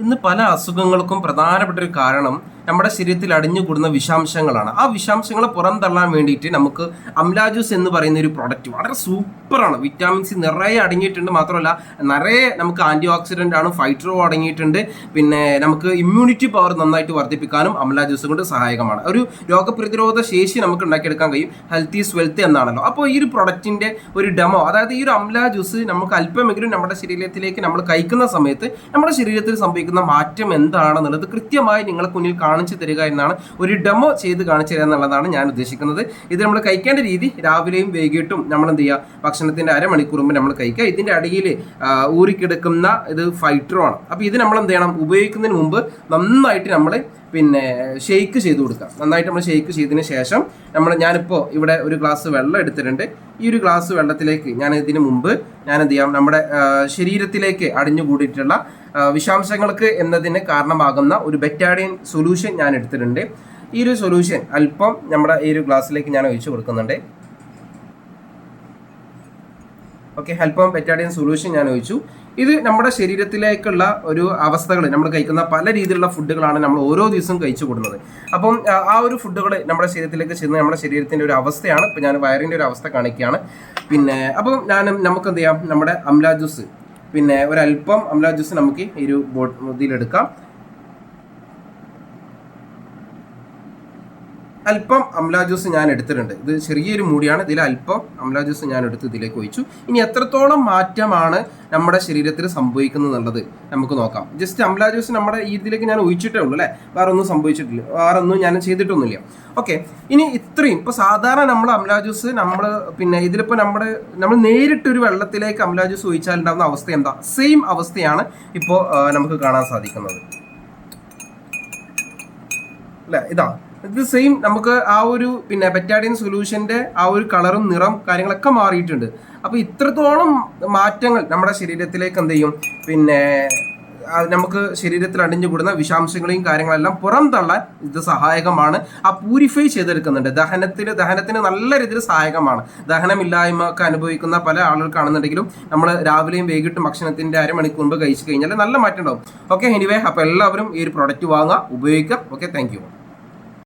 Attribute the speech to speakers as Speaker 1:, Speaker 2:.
Speaker 1: ഇന്ന് പല അസുഖങ്ങൾക്കും പ്രധാനപ്പെട്ട ഒരു കാരണം നമ്മുടെ ശരീരത്തിൽ അടിഞ്ഞുകൂടുന്ന വിഷാംശങ്ങളാണ്. ആ വിഷാംശങ്ങളെ പുറന്തള്ളാൻ വേണ്ടിയിട്ട് നമുക്ക് അംലാജൂസ് എന്ന് പറയുന്ന ഒരു പ്രോഡക്റ്റ് വളരെ സൂപ്പറാണ് വിറ്റാമിൻ സി നിറയെ അടങ്ങിയിട്ടുണ്ട്. മാത്രമല്ല നിറയെ നമുക്ക് ആന്റി ഓക്സിഡന്റ് ആണ് ഫൈട്രോ അടങ്ങിയിട്ടുണ്ട്. പിന്നെ നമുക്ക് ഇമ്മ്യൂണിറ്റി പവർ നന്നായിട്ട് വർദ്ധിപ്പിക്കാനും അമല ജ്യൂസ് കൊണ്ട് സഹായകമാണ്. ഒരു രോഗപ്രതിരോധ ശേഷി നമുക്ക് ഉണ്ടാക്കിയെടുക്കാൻ കഴിയും. ഹെൽത്തി സ്വെൽത്ത് എന്നാണല്ലോ. അപ്പോൾ ഈ ഒരു പ്രൊഡക്റ്റിന്റെ ഒരു ഡെമോ അതായത് ഈ ഒരു അമല ജ്യൂസ് നമുക്ക് അല്പമെങ്കിലും നമ്മുടെ ശരീരത്തിലേക്ക് നമ്മൾ കഴിക്കുന്ന സമയത്ത് നമ്മുടെ ശരീരത്തിൽ സംഭവിക്കുന്ന മാറ്റം എന്താണെന്നുള്ളത് കൃത്യമായി നിങ്ങളെ മുന്നിൽ കാണിച്ചു തരിക എന്നാണ് ഒരു ഡെമോ ചെയ്ത് കാണിച്ചു തരിക എന്നുള്ളതാണ് ഞാൻ ഉദ്ദേശിക്കുന്നത്. ഇത് നമ്മൾ കഴിക്കേണ്ട രീതി രാവിലെയും വൈകിട്ടും നമ്മൾ എന്ത് ചെയ്യുക? ഭക്ഷണത്തിന്റെ അരമണിക്കൂർ മുമ്പ് നമ്മൾ കഴിക്കുക. ഇതിന്റെ അടിയിൽ ഊറിക്കിടക്കുന്ന ഇത് ആണ്. അപ്പോൾ ഇത് നമ്മൾ എന്ത് ചെയ്യണം? ഉപയോഗിക്കുന്നതിന് മുമ്പ് നന്നായിട്ട് നമ്മൾ പിന്നെ ഷെയ്ക്ക് ചെയ്ത് കൊടുക്കുക. നന്നായിട്ട് നമ്മൾ ഷെയ്ക്ക് ചെയ്തതിന് ശേഷം നമ്മൾ ഞാനിപ്പോൾ ഇവിടെ ഒരു ഗ്ലാസ് വെള്ളം എടുത്തിട്ടുണ്ട്. ഈ ഒരു ഗ്ലാസ് വെള്ളത്തിലേക്ക് ഞാൻ ഇതിന് മുമ്പ് ഞാൻ എന്ത് ചെയ്യാം? നമ്മുടെ ശരീരത്തിലേക്ക് അടിഞ്ഞു കൂടിയിട്ടുള്ള വിഷാംശങ്ങൾക്ക് എന്നതിന് കാരണമാകുന്ന ഒരു ബെറ്റാഡിയൻ സൊല്യൂഷൻ ഞാൻ എടുത്തിട്ടുണ്ട്. ഈ ഒരു സൊല്യൂഷൻ അല്പം നമ്മുടെ ഈ ഒരു ഗ്ലാസ്സിലേക്ക് ഞാൻ ഒഴിച്ചു കൊടുക്കുന്നുണ്ട്. ഓക്കെ ഹെൽപ്പം പെറ്റാഡിയൻ സൊല്യൂഷൻ ഞാൻ ഒഴിച്ചു ഇത് നമ്മുടെ ശരീരത്തിലേക്കുള്ള ഒരു അവസ്ഥകൾ നമ്മൾ കഴിക്കുന്ന പല രീതിയിലുള്ള ഫുഡുകളാണ് നമ്മൾ ഓരോ ദിവസവും കഴിച്ചു കൂടുന്നത് അപ്പം ആ, ഒരു ഫുഡുകൾ നമ്മുടെ ശരീരത്തിലേക്ക് ചെന്ന് നമ്മുടെ ശരീരത്തിന്റെ ഒരു അവസ്ഥയാണ്. ഇപ്പം ഞാൻ വയറിന്റെ ഒരു അവസ്ഥ കാണിക്കുകയാണ്. പിന്നെ അപ്പം ഞാൻ നമുക്ക് എന്ത് ചെയ്യാം? നമ്മുടെ അംല ജ്യൂസ് പിന്നെ ഒരല്പം അംല ജ്യൂസ് നമുക്ക് ഈ ഒരു ബോട്ട് ഇതിലെടുക്കാം. അല്പം അംല ജ്യൂസ് ഞാൻ എടുത്തിട്ടുണ്ട്. ഇത് ചെറിയൊരു മൂടിയാണ്. ഇതിൽ അല്പം അംല ജ്യൂസ് ഞാൻ എടുത്ത് ഇതിലേക്ക് ഒഴിച്ചു. ഇനി എത്രത്തോളം മാറ്റമാണ് നമ്മുടെ ശരീരത്തിൽ സംഭവിക്കുന്നത് എന്നുള്ളത് നമുക്ക് നോക്കാം. ജസ്റ്റ് അംല ജ്യൂസ് നമ്മുടെ ഇതിലേക്ക് ഞാൻ ഒഴിച്ചിട്ടേ ഉള്ളൂ അല്ലേ? വേറെ ഒന്നും സംഭവിച്ചിട്ടില്ല. വേറെ ഒന്നും ഞാൻ ചെയ്തിട്ടൊന്നുമില്ല. ഓക്കെ ഇനി ഇത്രയും ഇപ്പോൾ സാധാരണ നമ്മൾ അംല ജ്യൂസ് നമ്മൾ പിന്നെ ഇതിലിപ്പോൾ നമ്മുടെ നമ്മൾ നേരിട്ടൊരു വെള്ളത്തിലേക്ക് അംല ജ്യൂസ് ഒഴിച്ചാൽ ഉണ്ടാകുന്ന അവസ്ഥ എന്താ? സെയിം അവസ്ഥയാണ് ഇപ്പോൾ നമുക്ക് കാണാൻ സാധിക്കുന്നത്. അല്ല? ഇതാ. ഇത് സെയിം നമുക്ക് ആ ഒരു പിന്നെ ബെറ്റാഡിയൻ സൊല്യൂഷന്റെ ആ ഒരു കളറും നിറം കാര്യങ്ങളൊക്കെ മാറിയിട്ടുണ്ട്. അപ്പോൾ ഇത്രത്തോളം മാറ്റങ്ങൾ നമ്മുടെ ശരീരത്തിലേക്ക് എന്ത് ചെയ്യും? പിന്നെ നമുക്ക് ശരീരത്തിൽ അടിഞ്ഞു കൂടുന്ന വിഷാംശങ്ങളെയും കാര്യങ്ങളെല്ലാം പുറം തള്ളാൻ ഇത് സഹായകമാണ്. ആ പ്യൂരിഫൈ ചെയ്തെടുക്കുന്നുണ്ട്. ദഹനത്തിൽ ദഹനത്തിന് നല്ല രീതിയിൽ സഹായകമാണ്. ദഹനമില്ലായ്മ ഒക്കെ അനുഭവിക്കുന്ന പല ആളുകൾക്കാണെന്നുണ്ടെങ്കിലും നമ്മൾ രാവിലെയും വൈകിട്ടും ഭക്ഷണത്തിന്റെ അരമണിക്കൂർ മുമ്പ് കഴിച്ചു കഴിഞ്ഞാൽ നല്ല മാറ്റം ഉണ്ടാവും. ഓക്കെ എനിവേ അപ്പോൾ എല്ലാവരും ഈ ഒരു പ്രൊഡക്റ്റ് വാങ്ങുക ഉപയോഗിക്കുക. Okay thank